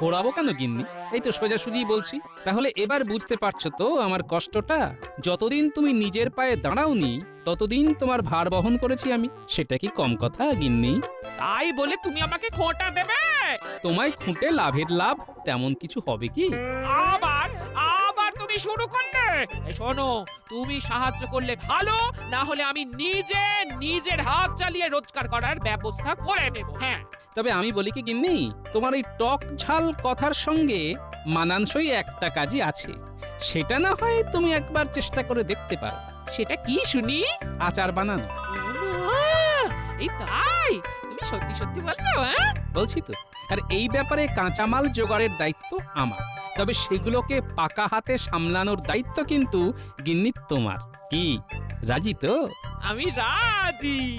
ঘোরাবো কেন গিন্নি? এই তো সোজাসুজি বলছি। তাহলে এবার বুঝতে পারছ তো আমার কষ্টটা? যতদিন তুমি নিজের পায়ে দাঁড়াওনি ততদিন তোমার ভার বহন করেছি আমি। সেটা কি কম কথা গিন্নি? তাই বলে তুমি আমাকে খোঁটা দেবে? তোমায় খুঁটে লাভের লাভ তেমন কিছু হবে কি? আবার আবার তুমি শুরু করলে? এই শোনো তুমি সাহায্য করলে ভালো না হলে আমি নিজে নিজের হাত চালিয়ে রোজগার করার ব্যবস্থা করে নেব হ্যাঁ। তবে আমি বলি কি গিন্নি তোমার এই টক ঝাল কথার সঙ্গে মানানসই একটা কাজই আছে। সেটা না হয় তুমি একবার চেষ্টা করে দেখতে পারো। সেটা কি শুনি? আচার বানানো। এই তাই? তুমি সত্যি সত্যি বলছো হ্যাঁ? বলছি তো। আর এই ব্যাপারে কাঁচামাল জোগাড়ের দায়িত্ব আমার। তবে সেগুলোকে পাকা হাতে সামলানোর দায়িত্ব কিন্তু গিন্নি তোমার। কি? রাজি তো? আমি রাজি।